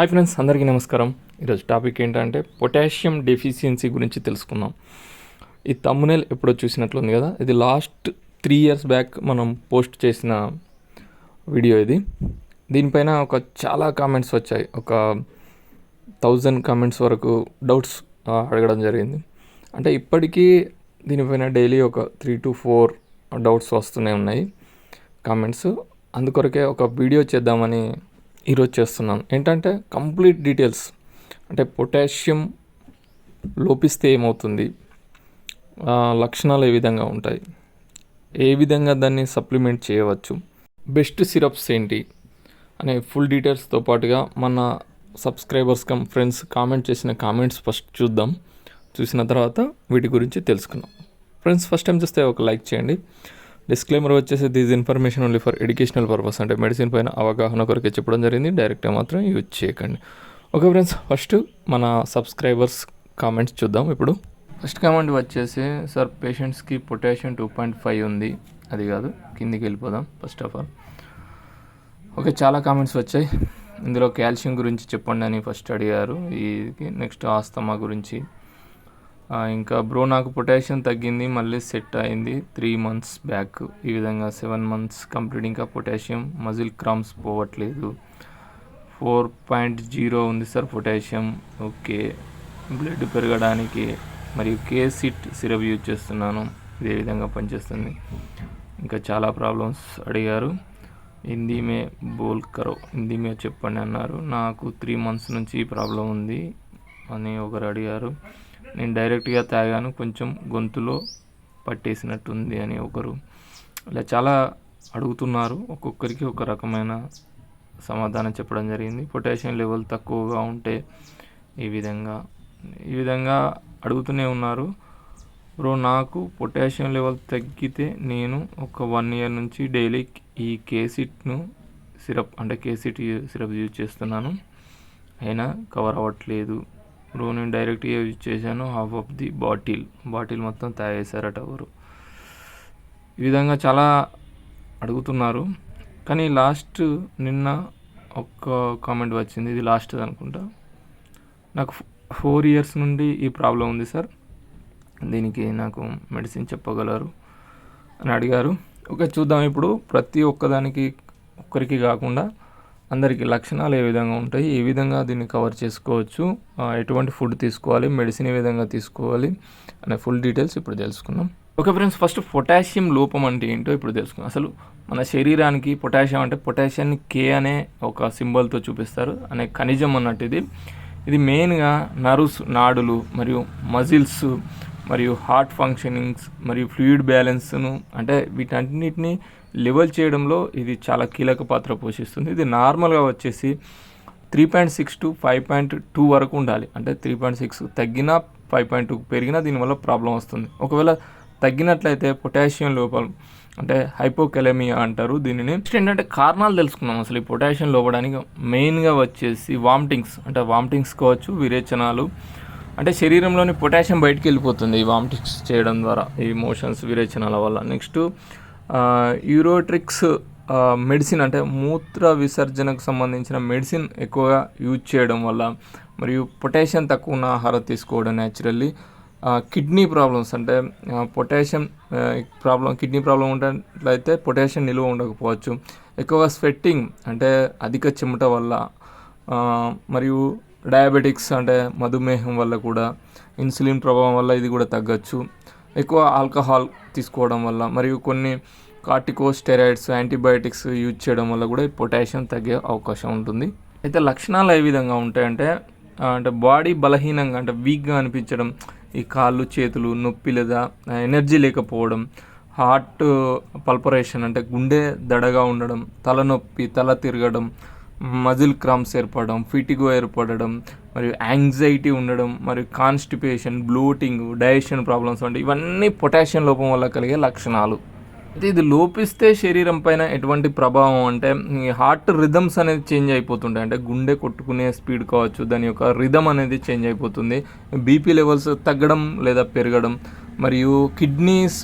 Hi friends అందరికీ నమస్కారం. ఈరోజు టాపిక్ ఏంటంటే పొటాషియం డెఫిషియన్సీ గురించి తెలుసుకుందాం. ఈ తమ్మునేల్ ఎప్పుడో చూసినట్లుంది కదా? ఇది లాస్ట్ త్రీ ఇయర్స్ బ్యాక్ మనం పోస్ట్ చేసిన వీడియో ఇది. దీనిపైన ఒక చాలా కామెంట్స్ వచ్చాయి. ఒక థౌజండ్ కామెంట్స్ వరకు డౌట్స్ అడగడం జరిగింది. అంటే ఇప్పటికీ దీనిపైన డైలీ ఒక త్రీ టు ఫోర్ డౌట్స్ వస్తూనే ఉన్నాయి కామెంట్స్. అందుకొరకే ఒక వీడియో చేద్దామని ఈరోజు చేస్తున్నాను. ఏంటంటే కంప్లీట్ డీటెయిల్స్. అంటే పొటాషియం లోపిస్తే ఏమవుతుంది? లక్షణాలు ఏ విధంగా ఉంటాయి? ఏ విధంగా దాన్ని సప్లిమెంట్ చేయవచ్చు? బెస్ట్ సిరప్స్ ఏంటి? అనే ఫుల్ డీటెయిల్స్తో పాటుగా మన సబ్స్క్రైబర్స్ కమ్ ఫ్రెండ్స్ కామెంట్ చేసిన కామెంట్స్ ఫస్ట్ చూద్దాం. చూసిన తర్వాత వీటి గురించి తెలుసుకుందాం. ఫ్రెండ్స్ ఫస్ట్ టైం చూస్తే ఒక లైక్ చేయండి. డిస్క్లైమర్ వచ్చేసి this information only for educational purpose అంటే మెడిసిన్ పైన అవగాహన కొరకే చెప్పడం జరిగింది. డైరెక్ట్గా మాత్రం యూజ్ చేయకండి. ఓకే ఫ్రెండ్స్ ఫస్ట్ మన సబ్స్క్రైబర్స్ కామెంట్స్ చూద్దాం ఇప్పుడు. ఫస్ట్ కామెంట్ వచ్చేసి సార్ పేషెంట్స్కి పొటాషియం టూ పాయింట్ ఫైవ్ ఉంది. అది కాదు కిందికి వెళ్ళిపోదాం ఫస్ట్ ఆఫ్ ఆల్ ఓకే చాలా కామెంట్స్ వచ్చాయి. ఇందులో కాల్షియం గురించి చెప్పండి అని ఫస్ట్ అడిగారు. ఇది నెక్స్ట్ ఆస్తమా గురించి. ఇంకా బ్రో నాకు పొటాషియం తగ్గింది మళ్ళీ సెట్ అయింది. త్రీ మంత్స్ బ్యాక్ ఈ విధంగా సెవెన్ మంత్స్ కంప్లీట్. ఇంకా పొటాషియం మజిల్ క్రామ్స్ పోవట్లేదు. ఫోర్ పాయింట్ జీరో ఉంది సార్ పొటాషియం. ఓకే. బ్లడ్ పెరగడానికి మరియు కేసిట్ సిరప్ యూజ్ చేస్తున్నాను. ఇదే విధంగా పనిచేస్తుంది. ఇంకా చాలా ప్రాబ్లమ్స్ అడిగారు. హిందీ మే బోల్ కరో హిందీ మే చెప్పండి అన్నారు. నాకు త్రీ మంత్స్ నుంచి ప్రాబ్లం ఉంది అని ఒకరు అడిగారు. నేను డైరెక్ట్గా తాగాను కొంచెం గొంతులో పట్టేసినట్టుంది అని ఒకరు ఇలా చాలా అడుగుతున్నారు. ఒక్కొక్కరికి ఒక రకమైన సమాధానం చెప్పడం జరిగింది. పొటాషియం లెవెల్ తక్కువగా ఉంటే ఈ విధంగా ఈ విధంగా అడుగుతూనే ఉన్నారు. బ్రో నాకు పొటాషియం లెవెల్ తగ్గితే నేను ఒక వన్ ఇయర్ నుంచి డైలీ ఈ కేసిట్ను సిరప్ అంటే కేసిట్ సిరప్ యూజ్ చేస్తున్నాను. అయినా కవర్ అవ్వట్లేదు. ఇప్పుడు నేను డైరెక్ట్గా యూజ్ చేశాను half of the bottle bottle మొత్తం తాగేశారట ఎవరు. ఈ విధంగా చాలా అడుగుతున్నారు. కానీ లాస్ట్ నిన్న ఒక కామెంట్ వచ్చింది. ఇది లాస్ట్ అనుకుంటా. నాకు ఫోర్ ఇయర్స్ నుండి ఈ ప్రాబ్లం ఉంది సార్ దీనికి నాకు మెడిసిన్ చెప్పగలరు అని అడిగారు. ఓకే చూద్దాం. ఇప్పుడు ప్రతి ఒక్కదానికి ఒక్కరికి కాకుండా అందరికీ లక్షణాలు ఏ విధంగా ఉంటాయి ఏ విధంగా దీన్ని కవర్ చేసుకోవచ్చు ఎటువంటి ఫుడ్ తీసుకోవాలి మెడిసిన్ ఏ విధంగా తీసుకోవాలి అనే ఫుల్ డీటెయిల్స్ ఇప్పుడు తెలుసుకుందాం. ఓకే ఫ్రెండ్స్ ఫస్ట్ పొటాషియం లోపం అంటే ఏంటో ఇప్పుడు తెలుసుకుందాం. అసలు మన శరీరానికి పొటాషియం అంటే పొటాషియాన్ని కే అనే ఒక సింబల్తో చూపిస్తారు అనే ఖనిజం అన్నట్టు ఇది. ఇది మెయిన్గా నర్వ్స్ నాడులు మరియు మజిల్స్ మరియు హార్ట్ ఫంక్షనింగ్స్ మరియు ఫ్లూయిడ్ బ్యాలెన్స్ను అంటే వీటన్నిటిని లెవెల్ చేయడంలో ఇది చాలా కీలక పాత్ర పోషిస్తుంది. ఇది నార్మల్గా వచ్చేసి three point six to five point two వరకు ఉండాలి. అంటే త్రీ పాయింట్ సిక్స్ తగ్గినా ఫైవ్ పాయింట్ టూ పెరిగినా దీనివల్ల ప్రాబ్లం వస్తుంది. ఒకవేళ తగ్గినట్లయితే పొటాషియం లోపం అంటే హైపోకెలమియా అంటారు దీనిని. నెక్స్ట్ ఏంటంటే కారణాలు తెలుసుకున్నాం అసలు ఈ పొటాషియం లోపడానికి. మెయిన్గా వచ్చేసి వామిటింగ్స్ అంటే వామిటింగ్స్ కావచ్చు విరేచనాలు. అంటే శరీరంలోని పొటాషియం బయటికి వెళ్ళిపోతుంది ఈ వామిటింగ్స్ చేయడం ద్వారా ఈ మోషన్స్ విరేచనాల వల్ల. నెక్స్ట్ యూరోట్రిక్స్ మెడిసిన్ అంటే మూత్ర విసర్జనకు సంబంధించిన మెడిసిన్ ఎక్కువగా యూజ్ చేయడం వల్ల మరియు పొటాషియం తక్కువ ఉన్న ఆహారం తీసుకోవడం న్యాచురల్లీ కిడ్నీ ప్రాబ్లమ్స్ అంటే పొటాషియం ప్రాబ్లం కిడ్నీ ప్రాబ్లం ఉన్నట్లయితే పొటాషియం నిల్వ ఉండకపోవచ్చు. ఎక్కువగా స్వెట్టింగ్ అంటే అధిక చెమట వల్ల మరియు డయాబెటిక్స్ అంటే మధుమేహం వల్ల కూడా ఇన్సులిన్ ప్రభావం వల్ల ఇది కూడా తగ్గచ్చు. ఎక్కువ ఆల్కహాల్ తీసుకోవడం వల్ల మరియు కొన్ని కార్టికో స్టెరాయిడ్స్ యాంటీబయాటిక్స్ యూజ్ చేయడం వల్ల కూడా ఈ పొటాషియం తగ్గే అవకాశం ఉంటుంది. అయితే లక్షణాలు ఏ విధంగా ఉంటాయంటే అంటే బాడీ బలహీనంగా అంటే వీక్గా అనిపించడం ఈ కాళ్ళు చేతులు నొప్పి లేదా ఎనర్జీ లేకపోవడం హార్ట్ పల్పరేషన్ అంటే గుండె దడగా ఉండడం తలనొప్పి తల తిరగడం మజిల్ క్రామ్స్ ఏర్పడడం ఫిటిగో ఏర్పడడం మరియు యాంగ్జైటీ ఉండడం మరియు కాన్స్టిపేషన్ బ్లోటింగ్ డైజెషన్ ప్రాబ్లమ్స్ వంటి ఇవన్నీ పొటాషియం లోపం వల్ల కలిగే లక్షణాలు. అయితే ఇది లోపిస్తే శరీరం పైన ఎటువంటి ప్రభావం అంటే ఈ హార్ట్ రిథమ్స్ అనేది చేంజ్ అయిపోతుంటాయి. అంటే గుండె కొట్టుకునే స్పీడ్ కావచ్చు దాని యొక్క రిథమ్ అనేది చేంజ్ అయిపోతుంది. బీపీ లెవెల్స్ తగ్గడం లేదా పెరగడం మరియు కిడ్నీస్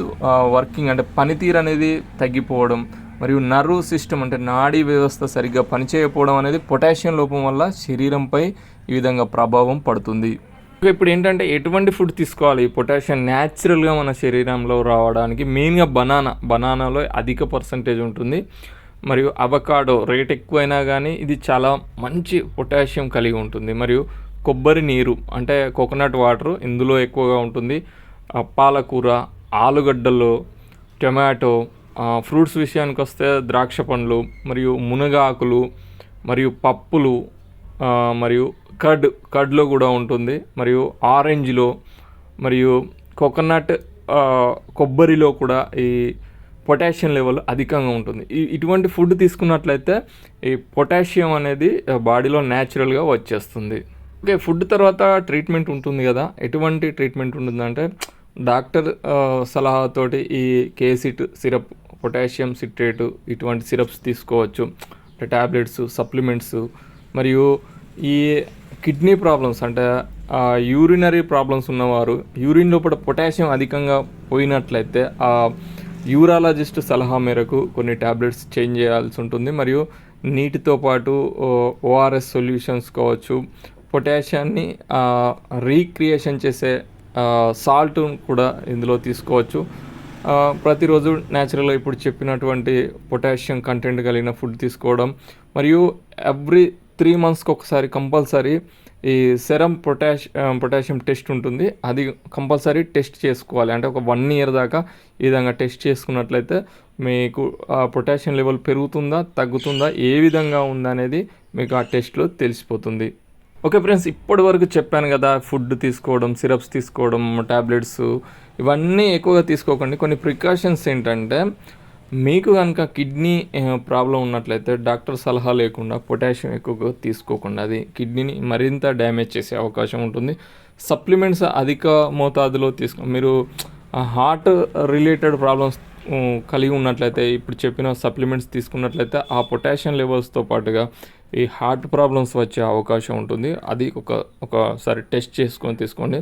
వర్కింగ్ అంటే పనితీరు అనేది తగ్గిపోవడం మరియు నర్వ్ సిస్టమ్ అంటే నాడీ వ్యవస్థ సరిగ్గా పనిచేయకపోవడం అనేది పొటాషియం లోపం వల్ల శరీరంపై ఈ విధంగా ప్రభావం పడుతుంది. ఇప్పుడు ఏంటంటే ఎటువంటి ఫుడ్ తీసుకోవాలి? పొటాషియం న్యాచురల్గా మన శరీరంలో రావడానికి మెయిన్గా బనానా బనానాలో అధిక పర్సంటేజ్ ఉంటుంది. మరియు అవకాడో రేట్ ఎక్కువైనా కానీ ఇది చాలా మంచి పొటాషియం కలిగి ఉంటుంది. మరియు కొబ్బరి నీరు అంటే కోకోనట్ వాటర్ ఇందులో ఎక్కువగా ఉంటుంది. పాలకూర ఆలుగడ్డలు టొమాటో ఫ్రూట్స్ విషయానికి వస్తే ద్రాక్ష పండ్లు మరియు మునగాకులు మరియు పప్పులు మరియు కర్డ్ కర్డ్లో కూడా ఉంటుంది. మరియు ఆరెంజ్లో మరియు కోకోనట్ కొబ్బరిలో కూడా ఈ పొటాషియం లెవెల్ అధికంగా ఉంటుంది. ఈ ఇటువంటి ఫుడ్ తీసుకున్నట్లయితే ఈ పొటాషియం అనేది బాడీలో న్యాచురల్గా వచ్చేస్తుంది. ఓకే ఫుడ్ తర్వాత ట్రీట్మెంట్ ఉంటుంది కదా. ఎటువంటి ట్రీట్మెంట్ ఉంటుందంటే డాక్టర్ సలహాతోటి ఈ కేసిట్ సిరప్ పొటాషియం సిట్రేట్ ఇటువంటి సిరప్స్ తీసుకోవచ్చు. అంటే ట్యాబ్లెట్స్ సప్లిమెంట్స్ మరియు ఈ కిడ్నీ ప్రాబ్లమ్స్ అంటే యూరినరీ ప్రాబ్లమ్స్ ఉన్నవారు యూరిన్ లోపల పొటాషియం అధికంగా పోయినట్లయితే ఆ యూరాలజిస్ట్ సలహా మేరకు కొన్ని ట్యాబ్లెట్స్ చేంజ్ చేయాల్సి ఉంటుంది. మరియు నీటితో పాటు ఓఆర్ఎస్ సొల్యూషన్స్ కావచ్చు పొటాషియాన్ని రీక్రియేషన్ చేసే సాల్ట్ కూడా ఇందులో తీసుకోవచ్చు. ప్రతిరోజు న్యాచురల్గా ఇప్పుడు చెప్పినటువంటి పొటాషియం కంటెంట్ కలిగిన ఫుడ్ తీసుకోవడం. మరియు ఎవ్రీ త్రీ మంత్స్కి ఒకసారి కంపల్సరీ ఈ సెరం పొటాష్ పొటాషియం టెస్ట్ ఉంటుంది. అది కంపల్సరీ టెస్ట్ చేసుకోవాలి. అంటే ఒక వన్ ఇయర్ దాకా ఈ విధంగా టెస్ట్ చేసుకున్నట్లయితే మీకు ఆ పొటాషియం లెవెల్ పెరుగుతుందా తగ్గుతుందా ఏ విధంగా ఉందనేది మీకు ఆ టెస్ట్లో తెలిసిపోతుంది. ఓకే ఫ్రెండ్స్ ఇప్పటి వరకు చెప్పాను కదా ఫుడ్ తీసుకోవడం సిరప్స్ తీసుకోవడం టాబ్లెట్స్ ఇవన్నీ ఎక్కువగా తీసుకోకండి. కొన్ని ప్రికాషన్స్ ఏంటంటే మీకు కనుక కిడ్నీ ప్రాబ్లం ఉన్నట్లయితే డాక్టర్ సలహా లేకుండా పొటాషియం ఎక్కువగా తీసుకోకుండా అది కిడ్నీని మరింత డ్యామేజ్ చేసే అవకాశం ఉంటుంది. సప్లిమెంట్స్ అధిక మోతాదులో తీసుకో మీరు హార్ట్ రిలేటెడ్ ప్రాబ్లమ్స్ కలిగి ఉన్నట్లయితే ఇప్పుడు చెప్పిన సప్లిమెంట్స్ తీసుకున్నట్లయితే ఆ పొటాషియం లెవెల్స్తో పాటుగా ఈ హార్ట్ ప్రాబ్లమ్స్ వచ్చే అవకాశం ఉంటుంది. అది ఒక ఒకసారి టెస్ట్ చేసుకొని తీసుకోండి.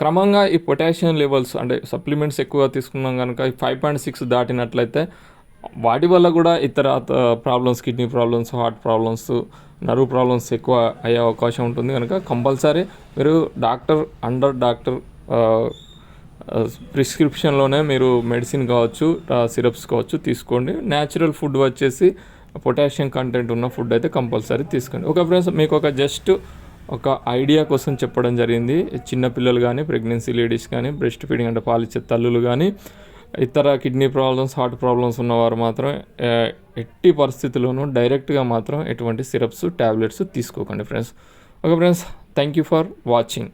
క్రమంగా ఈ పొటాషియం లెవెల్స్ అంటే సప్లిమెంట్స్ ఎక్కువగా తీసుకున్నాం కనుక ఫైవ్ పాయింట్ సిక్స్ దాటినట్లయితే వాటి వల్ల కూడా ఇతర problems kidney problems heart problems nerve problems ఎక్కువ అయ్యే అవకాశం ఉంటుంది కనుక కంపల్సరీ మీరు డాక్టర్ అండర్ డాక్టర్ ప్రిస్క్రిప్షన్లోనే మీరు మెడిసిన్ కావచ్చు సిరప్స్ కావచ్చు తీసుకోండి. న్యాచురల్ ఫుడ్ వచ్చేసి పొటాషియం కంటెంట్ ఉన్న ఫుడ్ అయితే కంపల్సరీ తీసుకోండి. ఒక ఫ్రెండ్స్ మీకు ఒక జస్ట్ ఒక ఐడియా కోసం చెప్పడం జరిగింది. చిన్నపిల్లలు కానీ ప్రెగ్నెన్సీ లేడీస్ కానీ బ్రెస్ట్ ఫీడింగ్ అంటే పాలిచ్చే తల్లులు కానీ ఇతర కిడ్నీ ప్రాబ్లమ్స్ హార్ట్ ప్రాబ్లమ్స్ ఉన్నవారు మాత్రం ఎట్టి పరిస్థితుల్లోనూ డైరెక్ట్గా మాత్రం ఎటువంటి సిరప్స్ ట్యాబ్లెట్స్ తీసుకోకండి friends. Okay friends thank you for watching.